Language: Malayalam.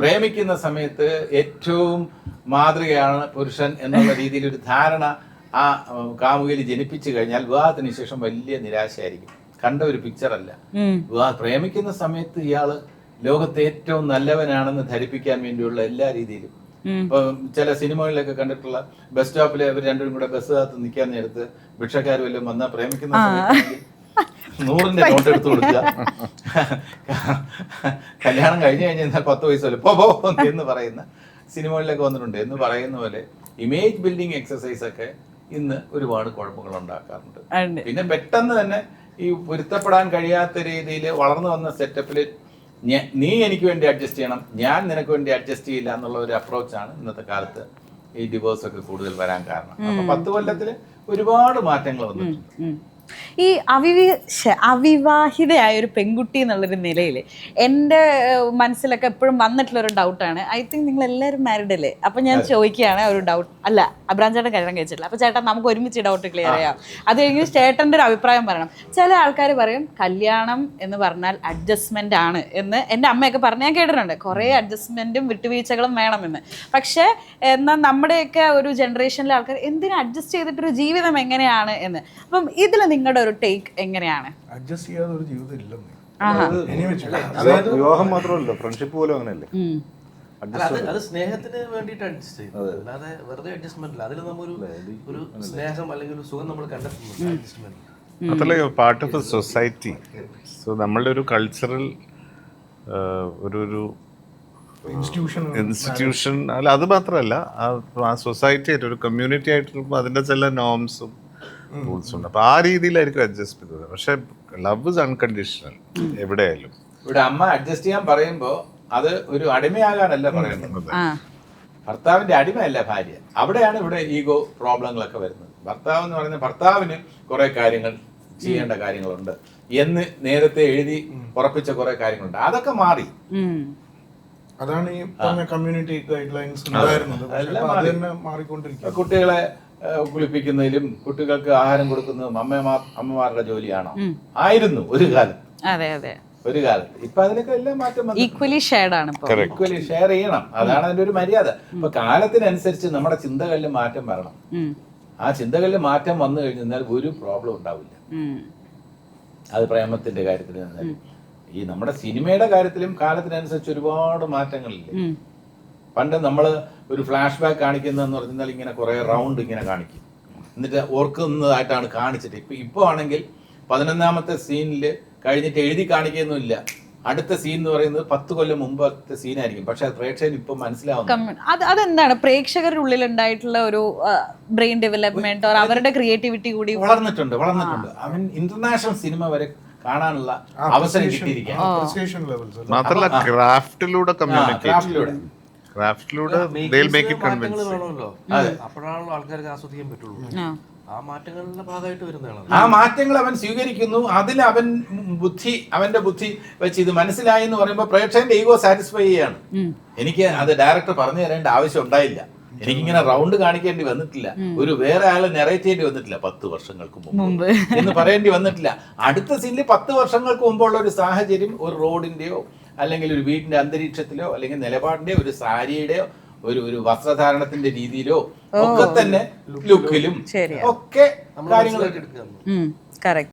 പ്രേമിക്കുന്ന സമയത്ത് ഏറ്റവും മാതൃകയാണ് പുരുഷൻ എന്നുള്ള രീതിയിൽ ഒരു ധാരണ ആ കാമുകിൽ ജനിപ്പിച്ചു കഴിഞ്ഞാൽ വിവാഹത്തിന് ശേഷം വലിയ നിരാശയായിരിക്കും. കണ്ട ഒരു പിക്ചർ അല്ല. വിവാഹ പ്രേമിക്കുന്ന സമയത്ത് ഇയാൾ ലോകത്തെ ഏറ്റവും നല്ലവനാണെന്ന് ധരിപ്പിക്കാൻ വേണ്ടിയുള്ള എല്ലാ രീതിയിലും. ഇപ്പൊ ചില സിനിമകളിലൊക്കെ കണ്ടിട്ടുള്ള ബസ് സ്റ്റോപ്പിൽ അവർ രണ്ടുപേരും കൂടെ ബസ് കാത്ത് നിൽക്കാൻ നേരത്ത് ഭിക്ഷക്കാർ വല്ലതും വന്നാൽ പ്രേമിക്കുന്ന സമയത്താണെങ്കിൽ നൂറിന്റെ നോട്ട് എടുത്തു കൊടുക്കുക. കല്യാണം കഴിഞ്ഞു കഴിഞ്ഞാൽ പത്ത് പൈസ വല്ല പോ പോ എന്ന് പറയുന്ന സിനിമകളിലൊക്കെ വന്നിട്ടുണ്ട്. എന്ന് പറയുന്ന പോലെ ഇമേജ് ബിൽഡിംഗ് എക്സസൈസ് ഒക്കെ ഇന്ന് ഒരുപാട് കുഴപ്പങ്ങൾ ഉണ്ടാക്കാറുണ്ട്. പിന്നെ പെട്ടെന്ന് തന്നെ ഈ പൊരുത്തപ്പെടാൻ കഴിയാത്ത രീതിയിൽ വളർന്നു വന്ന സെറ്റപ്പിൽ നീ എനിക്ക് വേണ്ടി അഡ്ജസ്റ്റ് ചെയ്യണം ഞാൻ നിനക്ക് വേണ്ടി അഡ്ജസ്റ്റ് ചെയ്യില്ല എന്നുള്ള ഒരു അപ്രോച്ചാണ് ഇന്നത്തെ കാലത്ത് ഈ ഡിവോഴ്സ് ഒക്കെ കൂടുതൽ വരാൻ കാരണം. അപ്പൊ പത്ത് കൊല്ലത്തിൽ ഒരുപാട് മാറ്റങ്ങൾ വന്നിട്ടുണ്ട്. ഈ അവിവി അവിവാഹിതയായ ഒരു പെൺകുട്ടി എന്നുള്ളൊരു നിലയിൽ എന്റെ മനസ്സിലൊക്കെ എപ്പോഴും വന്നിട്ടുള്ള ഒരു ഡൗട്ടാണ്. ഐ തിങ്ക് നിങ്ങൾ എല്ലാവരും മാരിഡ് അല്ലേ? അപ്പം ഞാൻ ചോദിക്കുകയാണ് ഒരു ഡൗട്ട് അല്ല അബ്രാം ചേട്ടൻ കല്യാണം കഴിച്ചിട്ടില്ല. അപ്പോൾ ചേട്ടൻ നമുക്ക് ഒരുമിച്ച് ഡൗട്ട് ക്ലിയർ ചെയ്യാം. അത് കഴിഞ്ഞ് ചേട്ടന്റെ ഒരു അഭിപ്രായം പറയണം. ചില ആൾക്കാർ പറയും കല്യാണം എന്ന് പറഞ്ഞാൽ അഡ്ജസ്റ്റ്മെന്റ് ആണ് എന്ന് എന്റെ അമ്മയൊക്കെ പറഞ്ഞ് ഞാൻ കേട്ടിട്ടുണ്ട്. കുറേ അഡ്ജസ്റ്റ്മെന്റും വിട്ടുവീഴ്ചകളും വേണമെന്ന്. പക്ഷേ എന്നാൽ നമ്മുടെയൊക്കെ ഒരു ജനറേഷനിലെ ആൾക്കാർ എന്തിനും അഡ്ജസ്റ്റ് ചെയ്തിട്ടൊരു ജീവിതം എങ്ങനെയാണ് എന്ന്? അപ്പം ഇതിൽ നിങ്ങളുടെ ഒരു ടേക്ക് എങ്ങനെയാണ്? അഡ്ജസ്റ്റ് ചെയ്യാതെ ഒരു ജീവിതം ഇല്ലെന്ന്. അതായത് വിവാഹം മാത്രമല്ല ഫ്രണ്ട്ഷിപ്പ് പോലും അങ്ങനെയല്ലേ. അത് അത് സ്നേഹത്തിന് വേണ്ടിയിട്ട് അഡ്ജസ്റ്റ് ചെയ്യുന്നത് അല്ലാതെ വെറുതെ അഡ്ജസ്റ്റ്മെന്റ് അല്ല അതിൽ നമ്മൊരു ഒരു സ്നേഹം അല്ലെങ്കിൽ ഒരു സുഖം നമ്മൾ കണ്ടെത്തുന്നുണ്ട്. അഡ്ജസ്റ്റ്മെന്റ് മാത്രമല്ല പാർട്ട് ഓഫ് സൊസൈറ്റി സോ നമ്മളുടെ ഒരു കൾച്ചറൽ ഒരു ഒരു ഇൻസ്റ്റിറ്റ്യൂഷൻ ഇൻസ്റ്റിറ്റ്യൂഷൻ അല്ല അത് മാത്രമല്ല ആ- സൊസൈറ്റി ആയിട്ട് ഒരു കമ്മ്യൂണിറ്റി ആയിട്ട് അതിന്റെ ചില നോംസും റൂൾസും ഉണ്ട് അപ്പൊ ആ രീതിയിലായിരിക്കും അഡ്ജസ്റ്റ് ചെയ്തത്. പക്ഷെ ലവ് ഇസ് അൺകണ്ടീഷണൽ എവിടെയായാലും. ഇവിടെ അമ്മ അഡ്ജസ്റ്റ് ചെയ്യാൻ പറയുമ്പോ അത് ഒരു അടിമയാകാനല്ല പറയുന്നത്. ആ. ഭർത്താവിന്റെ അടിമയല്ല ഭാര്യ. അവിടെയാണ് ഇവിടെ ഈഗോ പ്രോബ്ലങ്ങളൊക്കെ വരുന്നത്. ഭർത്താവ് എന്ന് പറയുന്ന ഭർത്താവിന് കുറെ കാര്യങ്ങൾ ചെയ്യേണ്ട കാര്യങ്ങളുണ്ട് എന്ന് നേരത്തെ എഴുതി ഉറപ്പിച്ച കുറെ കാര്യങ്ങളുണ്ട്. അതൊക്കെ മാറി. അതാണ് ഈ പറഞ്ഞ കമ്മ്യൂണിറ്റി ഗൈഡ് ലൈൻസ് ഉണ്ടായിരുന്നത്. കുട്ടികളെ കുളിപ്പിക്കുന്നതിലും കുട്ടികൾക്ക് ആഹാരം കൊടുക്കുന്നതും അമ്മമാർ അമ്മമാരുടെ ജോലിയാണോ? ആയിരുന്നു ഒരു കാലം അതെ അതെ. ഒരു കാലത്ത്. ഇപ്പൊ അതിനൊക്കെ എല്ലാം മാറ്റം ഈക്വലി ഷെയർഡ് ആണ് ഈക്വലി ഷെയർ ചെയ്യണം. അതാണ് അതിന്റെ ഒരു മര്യാദ. ഇപ്പൊ കാലത്തിനനുസരിച്ച് നമ്മുടെ ചിന്തകളിൽ മാറ്റം വരണം. ആ ചിന്തകളിൽ മാറ്റം വന്നു കഴിഞ്ഞാൽ ഒരു പ്രോബ്ലം ഉണ്ടാവില്ല. അത് പ്രേമത്തിന്റെ കാര്യത്തിൽ ഈ നമ്മുടെ സിനിമയുടെ കാര്യത്തിലും കാലത്തിനനുസരിച്ച് ഒരുപാട് മാറ്റങ്ങളില്ലേ. പണ്ട് നമ്മൾ ഒരു ഫ്ലാഷ് ബാക്ക് കാണിക്കുന്നതെന്ന് പറഞ്ഞാൽ ഇങ്ങനെ കുറേ റൗണ്ട് ഇങ്ങനെ കാണിക്കും. എന്നിട്ട് ഓർക്കുന്നതായിട്ടാണ് കാണിച്ചിട്ട്. ഇപ്പൊ ഇപ്പോൾ ആണെങ്കിൽ പതിനൊന്നാമത്തെ സീനിൽ കഴിഞ്ഞിട്ട് എഴുതി കാണിക്കുകയൊന്നുമില്ല അടുത്ത സീൻ എന്ന് പറയുന്നത് പത്ത് കൊല്ലം മുമ്പത്തെ സീനായിരിക്കും പക്ഷെ അത് പ്രേക്ഷകന് ഇപ്പൊ മനസ്സിലാവുന്നു. അത് അതെന്താണ്? പ്രേക്ഷകരുടെ ഉള്ളിൽ ഉണ്ടായിട്ടുള്ള ഒരു ബ്രെയിൻ ഡെവലപ്മെന്റ് ഓർ അവരുടെ ക്രിയേറ്റിവിറ്റി കൂടി വളർന്നിട്ടുണ്ട് വളർന്നിട്ടുണ്ട്. അവൻ ഇന്റർനാഷണൽ സിനിമ വരെ കാണാനുള്ള അവസരം കിട്ടിയിരിക്കുകയാണ്. ക്രാഫ്റ്റിലൂടെ കമ്മ്യൂണിക്കേറ്റ് ക്രാഫ്റ്റിലൂടെ അപ്പോഴാണല്ലോ ആൾക്കാർക്ക് ആസ്വദിക്കാൻ പറ്റുള്ളൂ. ആ. ആ മാറ്റങ്ങളുടെ ഭാഗമായിട്ട് വരുന്നതാണ്. ആ മാറ്റങ്ങൾ അവൻ സ്വീകരിക്കുന്നു. അതിൽ അവൻ ബുദ്ധി അവന്റെ ബുദ്ധി വെച്ച് ഇത് മനസ്സിലായി എന്ന് പറയുമ്പോൾ പ്രേക്ഷകന്റെ ഈഗോ സാറ്റിസ്ഫൈ ചെയ്യാണ്. എനിക്ക് അത് ഡയറക്ടർ പറഞ്ഞു തരേണ്ട ആവശ്യം ഉണ്ടായില്ല. എനിക്കിങ്ങനെ റൗണ്ട് കാണിക്കേണ്ടി വന്നിട്ടില്ല. ഒരു വേറെ ആളെ നെറേറ്റ് ചെയ്യേണ്ടി വന്നിട്ടില്ല പത്ത് വർഷങ്ങൾക്ക് മുമ്പ്. എന്ന് പറയേണ്ടി വന്നിട്ടില്ല. അടുത്ത സീനിൽ പത്ത് വർഷങ്ങൾക്ക് മുമ്പുള്ള ഒരു സാഹചര്യം ഒരു റോഡിന്റെയോ അല്ലെങ്കിൽ ഒരു വീടിന്റെ അന്തരീക്ഷത്തിലോ അല്ലെങ്കിൽ നിലപാടിന്റെ ഒരു സാരിയുടെ ഒരു ഒരു വസ്ത്രധാരണത്തിന്റെ രീതിയിലോ ഒക്കെ തന്നെ ലുക്കിലും ഒക്കെ നമ്മൾ കാര്യങ്ങൾ